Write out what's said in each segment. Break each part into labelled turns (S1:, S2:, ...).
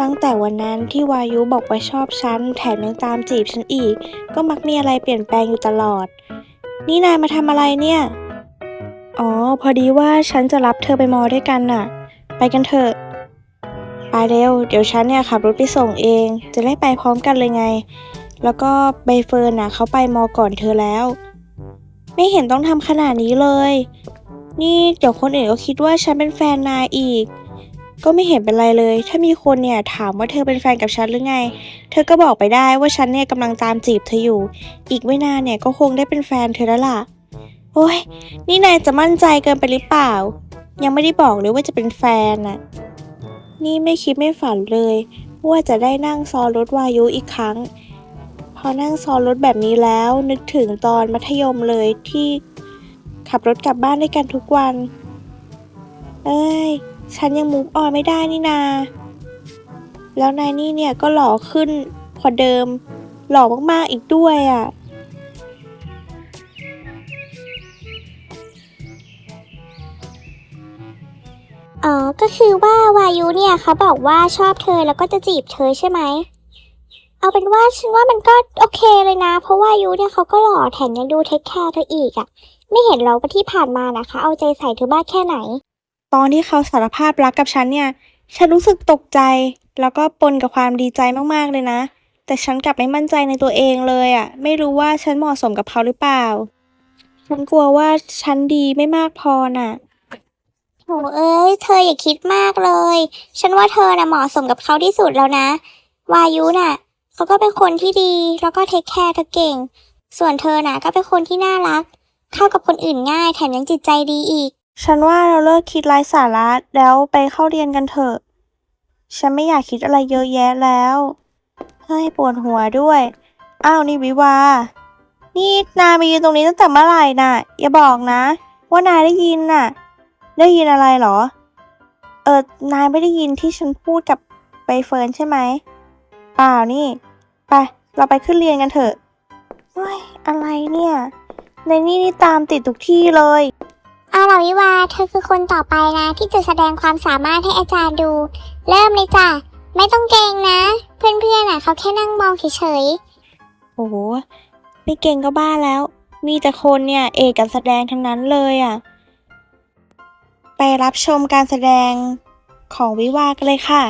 S1: ตั้งแต่วันนั้นที่วายุบอกว่าชอบฉัน แถมยังตามจีบฉันอีก ก็มักมีอะไรเปลี่ยนแปลงอยู่ตลอด นี่นายมาทำอะไรเนี่ย อ๋อ พอดีว่าฉันจะรับเธอไปมอด้วยกันน่ะ ไปกันเถอะ ไปเร็ว เดี๋ยวฉันเนี่ยขับรถไปส่งเอง จะได้ไปพร้อมกันเลยไง แล้วก็ใบเฟิร์นน่ะเขาไปมอก่อนเธอแล้ว ไม่เห็นต้องทำขนาดนี้เลย นี่เดี๋ยวคนอื่นก็คิดว่าฉันเป็นแฟนนายอีก ก็ไม่เห็นเป็นไรเลย ถ้ามีคนเนี่ยถามว่าเธอเป็นแฟนกับฉันหรือไง เธอก็บอกไปได้ว่าฉันเนี่ยกำลังตามจีบเธออยู่ อีกไม่นานเนี่ยก็คงได้เป็นแฟนเธอแล้วล่ะ โอ้ย นี่นายจะมั่นใจเกินไปหรือเปล่า ยังไม่ได้บอกเลยว่าจะเป็นแฟนน่ะ นี่ไม่คิดไม่ฝันเลย ว่าจะได้นั่งซ้อนรถวายุอีกครั้ง พอนั่งซ้อนรถแบบนี้แล้วนึกถึงตอนมัธยมเลยที่ขับรถกลับบ้านด้วยกันทุกวัน เอ้ย ฉันยังมูฟออนไม่ได้นี่นา แล้วนายนี่เนี่ยก็หล่อขึ้นกว่าเดิม หล่อมากๆอีกด้วยอะ
S2: อ๋อ ก็คือว่าวายุเนี่ยเขาบอกว่าชอบเธอแล้วก็จะจีบเธอใช่ไหม เอาเป็นว่าฉันว่ามันก็โอเคเลยนะ เพราะวายุเนี่ยเขาก็หล่อแถมยังดูเทคแคร์เธออีกอะ่ะ ไม่เห็นเราว่าที่ผ่านมานะคะ เอาใจใส่เธอมากแค่ไหน
S1: ตอนที่เขาสารภาพรักกับฉันเนี่ย ฉันรู้สึกตกใจ แล้วก็ปนกับความดีใจมากๆเลยนะ แต่ฉันกลับไม่มั่นใจในตัวเองเลยอะ่ะ ไม่รู้ว่าฉันเหมาะสมกับเขาหรือเปล่า ฉันกลัวว่าฉันดีไม่มากพอน่ะ
S2: โถเอ้ย เธออย่าคิดมากเลย ฉันว่าเธอน่ะเหมาะสมกับเขาที่สุดแล้วนะ วายุน่ะ เขาก็เป็นคนที่ดี แล้วก็เทคแคร์เธอเก่ง ส่วนเธอน่ะก็เป็นคนที่น่ารัก เข้ากับคนอื่นง่าย แถมยังจิตใจดีอีก
S1: ฉันว่าเราเลิกคิดไร้สาระแล้วไปเข้าเรียนกันเถอะ ฉันไม่อยากคิดอะไรเยอะแยะแล้วเฮ้ปวดหัวด้วย อ้าวนี่วิวา นี่นายมายืนตรงนี้ตั้งแต่เมื่อไหร่น่ะ อย่าบอกนะ ว่านายได้ยินน่ะ ได้ยินอะไรเหรอ เออนายไม่ได้ยินที่ฉันพูดกับใบเฟิร์นใช่ไหมเปล่านี่ ไป เราไปขึ้นเรียนกันเถอะเฮ้ยอะไรเนี่ย ในนี่นี่ตามติดทุกที่เลย
S2: เอาล่ะวิวา เธอคือคนต่อไปนะ ที่จะแสดงความสามารถให้อาจารย์ดู เริ่มเลยจ้ะ ไม่ต้องเกรงนะ เพื่อนๆน่ะเขาแค่นั่งมองเฉย
S1: โอ้โหไม่เก่งก็บ้าแล้ว มีแต่คนเนี่ย เอกการแสดงทั้งนั้นเลยอะ ไปรับชมการแสดงของวิวากันเลยค่ะ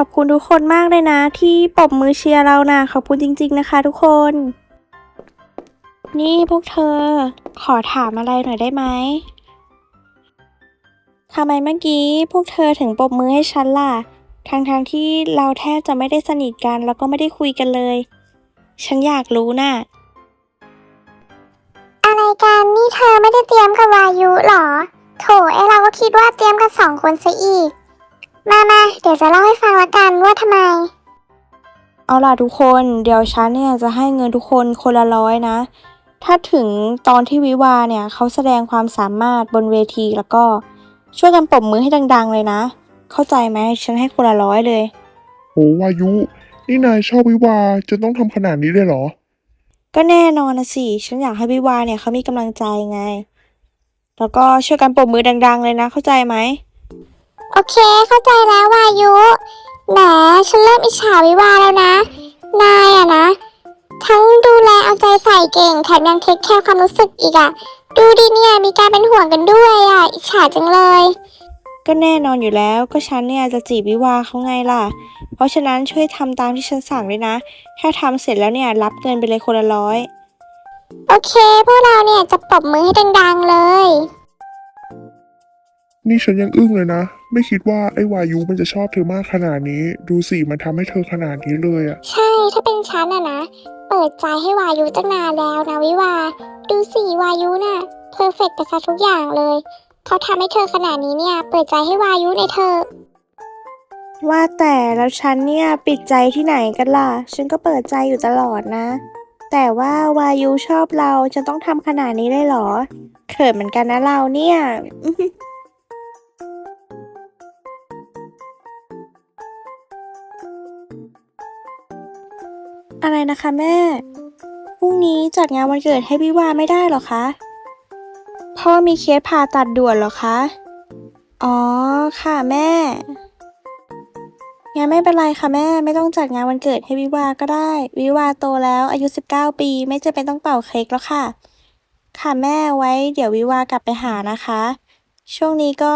S1: อบคุณทุกคนมากเลยนะ ที่ปรบมือเชียร์เรานะขอบคุณจริง ๆ นะคะ ทุกคน นี่พวกเธอ ขอถามอะไรหน่อยได้ไหมทำไมเมื่อกี้พวกเธอถึงปรบมือให้ฉันล่ะทั้งๆทที่เราแทบจะไม่ได้สนิทกันแล้วก็ไม่ได้คุยกันเลย ฉันอยากรู้น่ะ
S2: อะไรกันนี่เธอไม่ได้เตรียมกับวายุหรอ โถไอเราก็คิดว่าเตรียมกันสองคนซะอีก มามาเดี๋ยวจะเล่าให้ฟังละกันว่าทำไม
S1: เอาล่ะทุกคน เดี๋ยวฉันเนี่ยจะให้เงินทุกคนคนละร้อยนะ ถ้าถึงตอนที่วิวาเนี่ยเขาแสดงความสามารถบนเวทีแล้วก็ช่วยกันปรบมือให้ดัง ๆ เลยนะ เข้าใจไหมฉันให้คนละร้อยเลย
S3: โอ้วายุ นี่นายชอบวิวาจะต้องทำขนาดนี้เลยเหรอ
S1: ก็แน่นอนนะสิ ฉันอยากให้วิวาเนี่ยเขามีกำลังใจไง แล้วก็ช่วยกันปรบมือดัง ๆ เลยนะ เข้าใจไหม
S2: โอเค เข้าใจแล้ววายุแหมฉันเริ่มอิจฉาวิวาแล้วนะ นายอะนะ ทั้งดูแลเอาใจใส่เก่งแถมยังเทคแคร์ความรู้สึกอีกอะดูดิเนี่ยมีการเป็นห่วงกันด้วยอะอิจฉาจังเลย
S1: ก็แน่นอนอยู่แล้วก็ฉันเนี่ยจะจีบวิวาเขาไงล่ะ เพราะฉะนั้นช่วยทำตามที่ฉันสั่งเลยนะแค่ทำเสร็จแล้วเนี่ยรับเงินไปเลยคนละร้อย
S2: โอเค พวกเราเนี่ยจะปรบมือให้ดังๆเลย
S3: นี่ฉันยังอึ้งเลยนะ ไม่คิดว่าไอ้วายุมันจะชอบเธอมากขนาดนี้ ดูสิมันทำให้เธอขนาดนี้เลยอะ
S2: ใช่ ถ้าเป็นฉันอะนะ เปิดใจให้วายุตั้งนานแล้วนะวิวา ดูสิวายุน่ะเพอร์เฟกไปซะทุกอย่างเลย เขาทำให้เธอขนาดนี้เนี่ย เปิดใจให้วายุในอยเธอะ
S1: ว่าแต่แล้วฉันเนี่ยปิดใจที่ไหนกันล่ะ ฉันก็เปิดใจอยู่ตลอดนะ แต่ว่าวายุชอบเราจะต้องทำขนาดนี้เลยเหรอ เขินเหมือนกันนะเราเนี่ย อะไรนะคะแม่ พรุ่งนี้จัดงานวันเกิดให้วิวาไม่ได้หรอคะ พ่อมีเคสผ่าตัดด่วนหรอคะ อ๋อ ค่ะแม่ งั้นไม่เป็นไรค่ะแม่ ไม่ต้องจัดงานวันเกิดให้วิวาก็ได้ วิวาโตแล้วอายุ 19 ปี ไม่จะเป็นต้องเป่าเค้กแล้วค่ะ ค่ะแม่ไว้ เดี๋ยววิวากลับไปหานะคะ ช่วงนี้ก็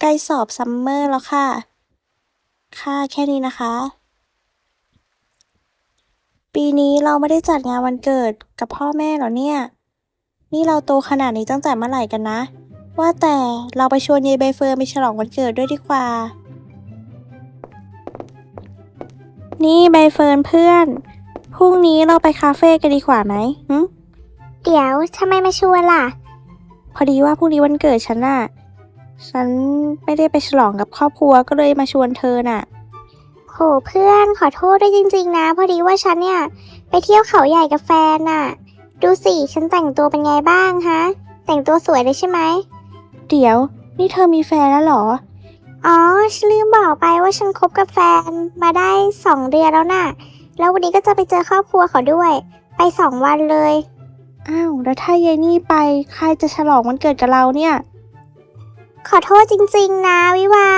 S1: ใกล้สอบซัมเมอร์แล้วค่ะ ค่ะแค่นี้นะคะ ปีนี้เราไม่ได้จัดงานวันเกิดกับพ่อแม่เหรอเนี่ย นี่เราโตขนาดนี้ตั้งแต่เมื่อไหร่กันนะ ว่าแต่เราไปชวนยายใบเฟิร์นไปฉลองวันเกิดด้วยดีกว่า นี่ใบเฟิร์นเพื่อน พรุ่งนี้เราไปคาเฟ่กันดีกว่าไหมหึ
S2: เดี๋ยวทำไมมาชวนล่ะ
S1: พอดีว่าพรุ่งนี้วันเกิดฉันน่ะ ฉันไม่ได้ไปฉลองกับครอบครัวก็เลยมาชวนเธอน่ะ
S2: โหเพื่อนขอโทษด้วยจริง ๆ นะ พอดีว่าฉันเนี่ย ไปเที่ยวเขาใหญ่กับแฟนน่ะ ดูสิฉันแต่งตัวเป็นไงบ้างฮะ แต่งตัวสวยเลยใช่ไหม
S1: เดี๋ยว นี่เธอมีแฟนแล้วเหรอ
S2: อ๋อฉันลืมบอกไปว่าฉันคบกับแฟนมาได้สองเดือนแล้วน่ะ แล้ววันนี้ก็จะไปเจอครอบครัวเขาด้วย ไปสองวันเลย
S1: อ้าวแล้วถ้ายายนี่ไปใครจะฉลองวันเกิดกับเราเนี่ย
S2: ขอโทษจริง ๆ นะวิวา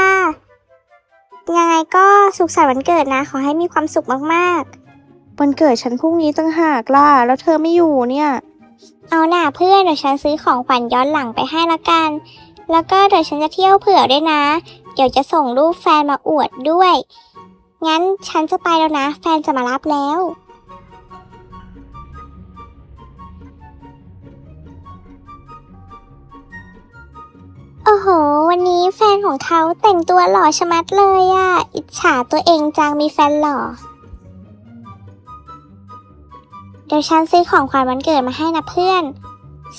S2: ยังไงก็สุขสันต์วันเกิดนะ ขอให้มีความสุขมาก
S1: วันเกิดฉันพรุ่งนี้ตั้งหากล่ะ แล้วเธอไม่อยู่เนี่ย
S2: ๆเอาหน่าเพื่อนเดี๋ยวฉันซื้อของขวัญย้อนหลังไปให้ละกัน แล้วก็เดี๋ยวฉันจะเที่ยวเผื่อด้วยนะ เดี๋ยวจะส่งรูปแฟนมาอวดด้วย งั้นฉันจะไปแล้วนะ แฟนจะมารับแล้ว โอ้โห วันนี้แฟนของเขาแต่งตัวหล่อชะมัดเลยอะอิจฉาตัวเองจังมีแฟนหล่อ เดี๋ยวฉันซื้อของขวัญวันเกิดมาให้นะเพื่อน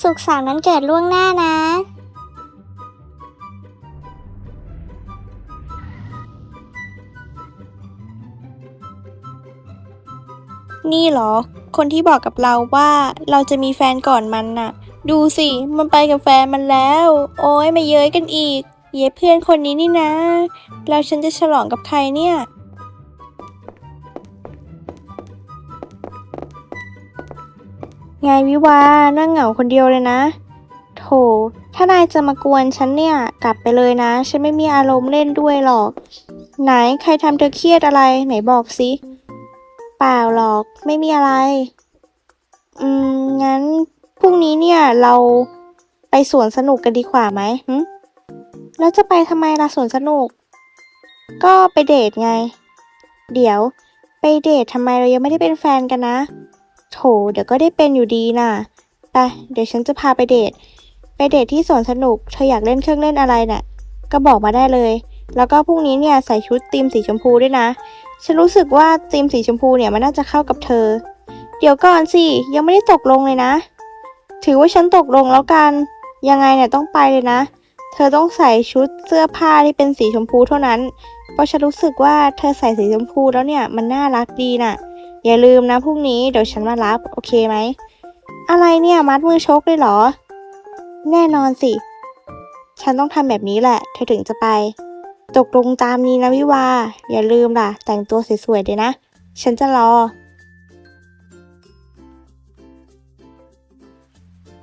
S2: สุขสันต์วันเกิดล่วงหน้านะ
S1: นี่เหรอ คนที่บอกกับเราว่าเราจะมีแฟนก่อนมันน่ะ ดูสิ มันไปกับแฟนมันแล้ว โอ้ยมาเย้ยกันอีก เย้เพื่อนคนนี้นี่นะ แล้วฉันจะฉลองกับใครเนี่ย ไงวิวานั่งเหงาคนเดียวเลยนะ โถ ถ้านายจะมากวนฉันเนี่ย กลับไปเลยนะ ฉันไม่มีอารมณ์เล่นด้วยหรอก ไหนใครทำเธอเครียดอะไร ไหนบอกสิเปล่าหรอก ไม่มีอะไร อืม งั้น พรุ่งนี้เนี่ยเราไปสวนสนุกกันดีกว่าไหมหึแล้วจะไปทำไมล่ะสวนสนุก ก็ไปเดทไง เดี๋ยวไปเดททำไมเรายังไม่ได้เป็นแฟนกันนะ โถเดี๋ยวก็ได้เป็นอยู่ดีน่ะ ไป เดี๋ยวฉันจะพาไปเดท ไปเดทที่สวนสนุก เธออยากเล่นเครื่องเล่นอะไรน่ะ ก็บอกมาได้เลย แล้วก็พรุ่งนี้เนี่ยใส่ชุดธีมสีชมพูด้วยนะ ฉันรู้สึกว่าธีมสีชมพูเนี่ยมันน่าจะเข้ากับเธอ เดี๋ยวก่อนสิ ยังไม่ได้ตกลงเลยนะ ถือว่าฉันตกลงแล้วกัน ยังไงเนี่ยต้องไปเลยนะ เธอต้องใส่ชุดเสื้อผ้าที่เป็นสีชมพูเท่านั้น เพราะฉันรู้สึกว่าเธอใส่สีชมพูแล้วเนี่ยมันน่ารักดีน่ะ อย่าลืมนะพรุ่งนี้เดี๋ยวฉันมารับโอเคไหม อะไรเนี่ยมัดมือชกเลยเหรอ แน่นอนสิ ฉันต้องทำแบบนี้แหละ เธอถึงจะไป ตกลงตามนี้นะวิวา อย่าลืมล่ะ แต่งตัวสวยๆเดี๋ยนะ ฉันจะรอ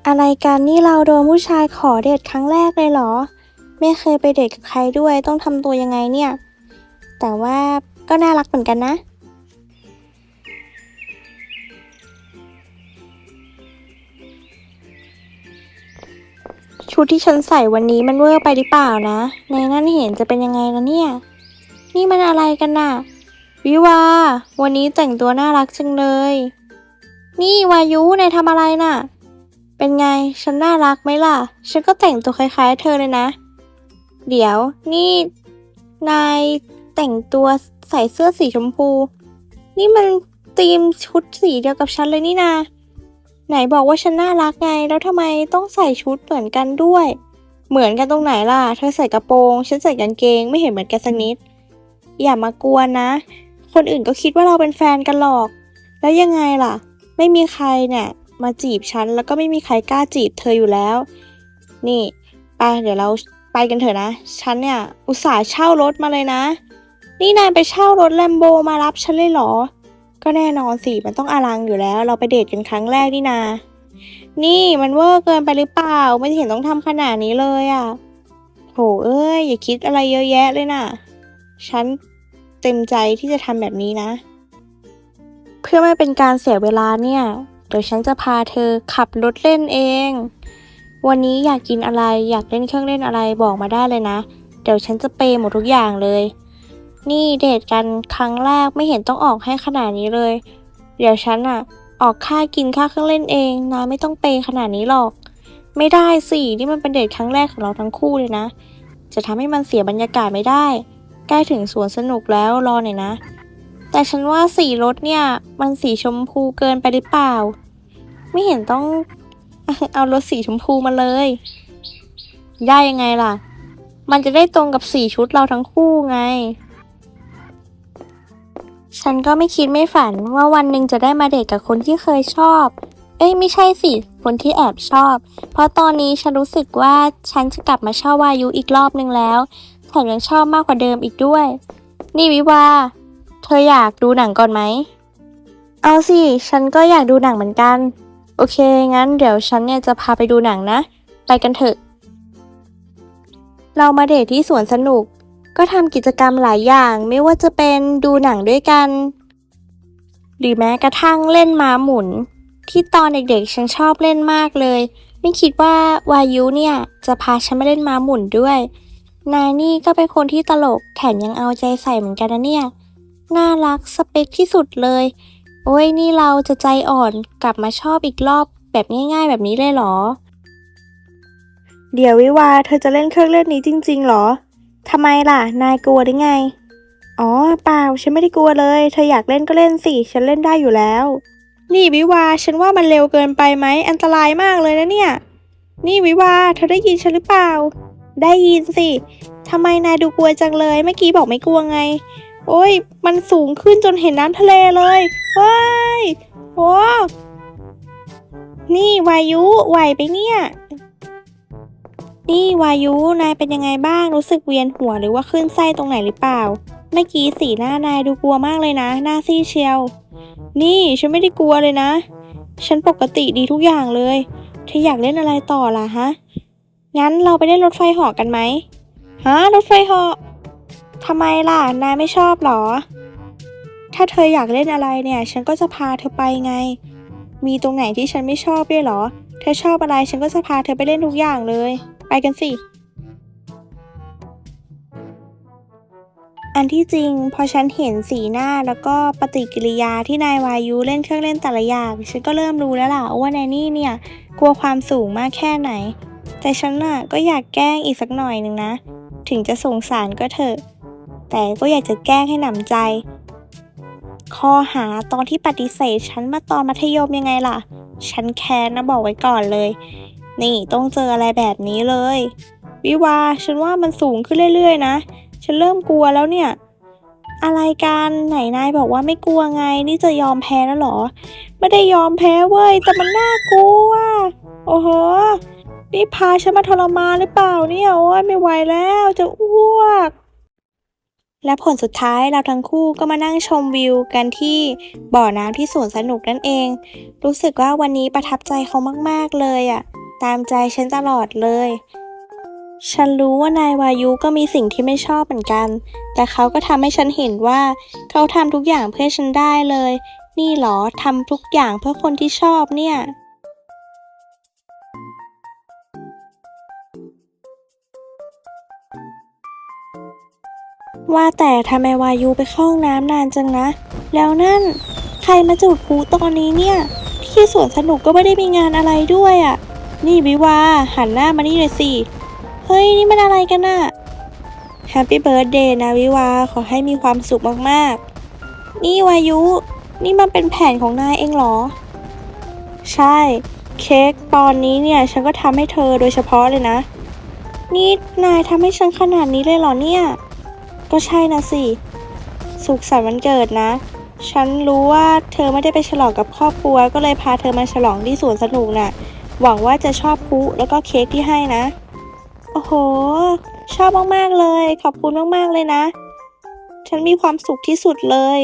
S1: อะไรกันนี่เราโดนผู้ชายขอเดทครั้งแรกเลยเหรอ ไม่เคยไปเดทกับใครด้วยต้องทำตัวยังไงเนี่ย แต่ว่าก็น่ารักเหมือนกันนะ ชุดที่ฉันใส่วันนี้มันเวอร์ไปหรือเปล่านะ ในนั้นเห็นจะเป็นยังไงนะเนี่ย นี่มันอะไรกันน่ะ วิวา วันนี้แต่งตัวน่ารักจังเลย นี่วายุนายทำอะไรน่ะ เป็นไง ฉันน่ารักไหมล่ะ ฉันก็แต่งตัวคล้าย ๆ เธอเลยนะ เดี๋ยว นี่ นายแต่งตัวใส่เสื้อสีชมพู นี่มันธีมชุดสีเดียวกับฉันเลยนี่นา ไหนบอกว่าฉันน่ารักไง แล้วทำไมต้องใส่ชุดเหมือนกันด้วย เหมือนกันตรงไหนล่ะ เธอใส่กระโปรง ฉันใส่กางเกง ไม่เห็นเหมือนกันสักนิด อย่ามากวนนะ คนอื่นก็คิดว่าเราเป็นแฟนกันหรอก แล้วยังไงล่ะ ไม่มีใครเนี่ย มาจีบฉัน แล้วก็ไม่มีใครกล้าจีบเธออยู่แล้ว นี่ไปเดี๋ยวเราไปกันเถอะนะ ฉันเนี่ยอุตส่าห์เช่ารถมาเลยนะ นี่นายไปเช่ารถแลมโบมารับฉันเลยเหรอ ก็แน่นอนสิมันต้องอลังอยู่แล้ว เราไปเดทกันครั้งแรกนี่นา นี่มันเวอร์เกินไปหรือเปล่า ไม่เห็นต้องทำขนาดนี้เลยอะ่ะโหเอ้ยอย่าคิดอะไรเยอะแยะเลยนะ่ะ ฉันเต็มใจที่จะทำแบบนี้นะ เพื่อไม่เป็นการเสียเวลาเนี่ย เดี๋ยวฉันจะพาเธอขับรถเล่นเอง วันนี้อยากกินอะไรอยากเล่นเครื่องเล่นอะไรบอกมาได้เลยนะ เดี๋ยวฉันจะเปย์หมดทุกอย่างเลย นี่เดทกันครั้งแรกไม่เห็นต้องออกให้ขนาดนี้เลย เดี๋ยวฉันอะออกค่ากินค่าเครื่องเล่นเองนะไม่ต้องเปย์ขนาดนี้หรอก ไม่ได้สินี่มันเป็นเดทครั้งแรกของเราทั้งคู่เลยนะ จะทำให้มันเสียบรรยากาศไม่ได้ ใกล้ถึงสวนสนุกแล้วรอหน่อยนะ แต่ฉันว่าสีรถเนี่ย มันสีชมพูเกินไปหรือเปล่า ไม่เห็นต้องเอารถสีชมพูมาเลย ได้ยังไงล่ะ มันจะได้ตรงกับสีชุดเราทั้งคู่ไง ฉันก็ไม่คิดไม่ฝันว่าวันหนึ่งจะได้มาเดทกับคนที่เคยชอบ เอ้ยไม่ใช่สิ คนที่แอบชอบ เพราะตอนนี้ฉันรู้สึกว่าฉันจะกลับมาชอบวายุอีกรอบหนึ่งแล้ว แถมยังชอบมากกว่าเดิมอีกด้วย นี่วิวา เธออยากดูหนังก่อนไหม เอาสิ ฉันก็อยากดูหนังเหมือนกัน โอเค งั้นเดี๋ยวฉันเนี่ยจะพาไปดูหนังนะ ไปกันเถอะ เรามาเดทที่สวนสนุก ก็ทำกิจกรรมหลายอย่าง ไม่ว่าจะเป็นดูหนังด้วยกัน หรือแม้กระทั่งเล่นม้าหมุน ที่ตอนเด็กๆ ฉันชอบเล่นมากเลย ไม่คิดว่าวายุเนี่ยจะพาฉันมาเล่นม้าหมุนด้วย นายนี่ก็เป็นคนที่ตลกแถมยังเอาใจใส่เหมือนกันนะเนี่ย น่ารักสเปคที่สุดเลย โอ้ยนี่เราจะใจอ่อนกลับมาชอบอีกรอบแบบง่ายๆแบบนี้เลยเหรอ เดี๋ยววิวาเธอจะเล่นเครื่องเล่นนี้จริง ๆ เหรอทำไมล่ะ นายกลัวหรือไง อ๋อเปล่าฉันไม่ได้กลัวเลย เธออยากเล่นก็เล่นสิ ฉันเล่นได้อยู่แล้ว นี่วิวาฉันว่ามันเร็วเกินไปไหมอันตรายมากเลยนะเนี่ย นี่วิวาเธอได้ยินฉันหรือเปล่า ได้ยินสิทำไมนายดูกลัวจังเลย เมื่อกี้บอกไม่กลัวไง โอ้ย มันสูงขึ้นจนเห็นน้ำทะเลเลยเฮ้ยโอ้นี่วายุไหวไปเนี่ย นี่วายุ นายเป็นยังไงบ้าง รู้สึกเวียนหัวหรือว่าขึ้นไส้ตรงไหนหรือเปล่า เมื่อกี้สีหน้านายดูกลัวมากเลยนะ หน้าซีเชียว นี่ฉันไม่ได้กลัวเลยนะ ฉันปกติดีทุกอย่างเลยเธออยากเล่นอะไรต่อล่ะฮะ งั้นเราไปเล่นรถไฟหาะกันไหมฮะรถไฟหาะ ทำไมล่ะ นายไม่ชอบหรอ ถ้าเธออยากเล่นอะไรเนี่ย ฉันก็จะพาเธอไปไง มีตรงไหนที่ฉันไม่ชอบด้วยเหรอ เธอชอบอะไรฉันก็จะพาเธอไปเล่นทุกอย่างเลย ไปกันสิ อันที่จริง พอฉันเห็นสีหน้าแล้วก็ปฏิกิริยาที่นายวายุเล่นเครื่องเล่นแต่ละอย่าง ฉันก็เริ่มรู้แล้วล่ะว่านายนี่เนี่ย กลัวความสูงมากแค่ไหน แต่ฉันน่ะก็อยากแกล้งอีกสักหน่อยหนึ่งนะ ถึงจะสงสารก็เถอะ แต่ก็อยากจะแกล้งให้หนำใจ ข้อหาตอนที่ปฏิเสธฉันมาตอนมัธยมยังไงล่ะ ฉันแค้นนะบอกไว้ก่อนเลย นี่ต้องเจออะไรแบบนี้เลย วิวาฉันว่ามันสูงขึ้นเรื่อยๆ นะ ฉันเริ่มกลัวแล้วเนี่ย อะไรกันไหนนายบอกว่าไม่กลัวไง นี่จะยอมแพ้แล้วเหรอ ไม่ได้ยอมแพ้เว้ย แต่มันน่ากลัว โอ้โหนี่พาฉันมาทรมานหรือเปล่าเนี่ย โอ้ยไม่ไหวแล้วจะอ้วก และผลสุดท้ายเราทั้งคู่ก็มานั่งชมวิวกันที่บ่อน้ำที่สวนสนุกนั่นเอง รู้สึกว่าวันนี้ประทับใจเขามากๆเลยอะ่ะ ตามใจฉันตลอดเลย ฉันรู้ว่านายวายุก็มีสิ่งที่ไม่ชอบเหมือนกัน แต่เขาก็ทำให้ฉันเห็นว่าเขาทำทุกอย่างเพื่อฉันได้เลย นี่หรอทำทุกอย่างเพื่อคนที่ชอบเนี่ย ว่าแต่ทำไมวายุไปเข้าห้องน้ำนานจังนะ แล้วนั่น ใครมาจุดพลุตอนนี้เนี่ย ที่สวนสนุกก็ไม่ได้มีงานอะไรด้วยอะ่ะ นี่วิวา หันหน้ามานี่เลยสิ เฮ้ย นี่มันอะไรกันน่ะแฮปปี้เบิร์ดเดย์นะวิวา ขอให้มีความสุขมากๆ นี่วายุ นี่มันเป็นแผนของนายเองเหรอ ใช่ เค้กตอนนี้เนี่ย ฉันก็ทำให้เธอโดยเฉพาะเลยนะ นี่นายทำให้ฉันขนาดนี้เลยเหรอเนี่ย ก็ใช่นะสิ สุขสันต์วันเกิดนะ ฉันรู้ว่าเธอไม่ได้ไปฉลองกับครอบครัว ก็เลยพาเธอมาฉลองที่สวนสนุกน่ะ หวังว่าจะชอบพุแล้วก็เค้กที่ให้นะ โอ้โห ชอบมากๆเลย ขอบคุณมากๆเลยนะ ฉันมีความสุขที่สุดเลย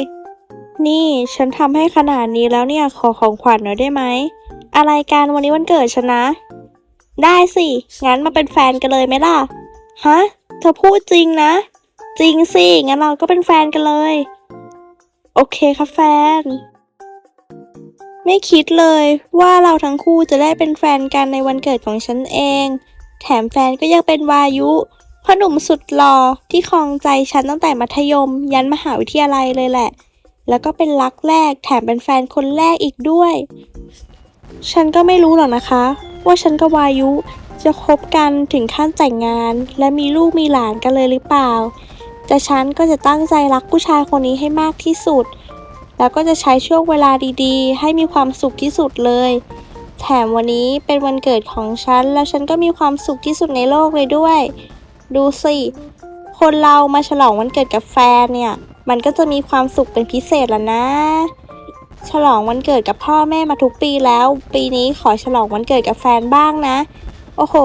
S1: นี่ฉันทำให้ขนาดนี้แล้วเนี่ยขอของขวัญหน่อยได้ไหม อะไรกันวันนี้วันเกิดฉันนะ ได้สิ งั้นมาเป็นแฟนกันเลยไหมล่ะ ฮะ เธอพูดจริงนะ จริงสิ งั้นเราก็เป็นแฟนกันเลย โอเคครับแฟน ไม่คิดเลยว่าเราทั้งคู่จะได้เป็นแฟนกันในวันเกิดของฉันเอง แถมแฟนก็ยังเป็นวายุพ่อหนุ่มสุดหล่อที่ครองใจฉันตั้งแต่มัธยม ยันมหาวิทยาลัยเลยแหละ แล้วก็เป็นรักแรกแถมเป็นแฟนคนแรกอีกด้วย ฉันก็ไม่รู้หรอกนะคะ ว่าฉันกับวายุจะคบกันถึงขั้นแต่งงาน และมีลูกมีหลานกันเลยหรือเปล่า แต่ฉันก็จะตั้งใจรักผู้ชายคนนี้ให้มากที่สุด แล้วก็จะใช้ช่วงเวลาดีๆ ให้มีความสุขที่สุดเลย แถมวันนี้เป็นวันเกิดของฉัน แล้วฉันก็มีความสุขที่สุดในโลกเลยด้วย ดูสิ คนเรามาฉลองวันเกิดกับแฟนเนี่ย มันก็จะมีความสุขเป็นพิเศษแล้วนะ ฉลองวันเกิดกับพ่อแม่มาทุกปีแล้ว ปีนี้ขอฉลองวันเกิดกับแฟนบ้างนะ โอ้โห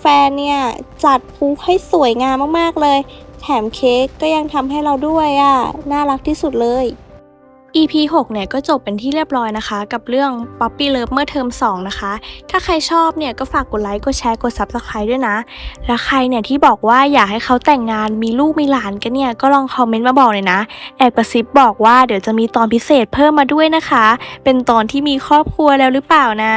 S1: แฟนเนี่ยจัดพลุให้สวยงามมากๆเลย แถมเค้กก็ยังทำให้เราด้วยอะ่ะ น่ารักที่สุดเลย EP 6 เนี่ยก็จบเป็นที่เรียบร้อยนะคะ กับเรื่อง Puppy Love เมื่อเทอม 2 นะคะ ถ้าใครชอบเนี่ยก็ฝากกดไลค์กดแชร์กด Subscribe ด้วยนะ และใครเนี่ยที่บอกว่าอยากให้เขาแต่งงานมีลูกมีหลานกันเนี่ย ก็ลองคอมเมนต์มาบอกเลยนะ แอบกระซิบบอกว่าเดี๋ยวจะมีตอนพิเศษเพิ่มมาด้วยนะคะ เป็นตอนที่มีครอบครัวแล้วหรือเปล่านะ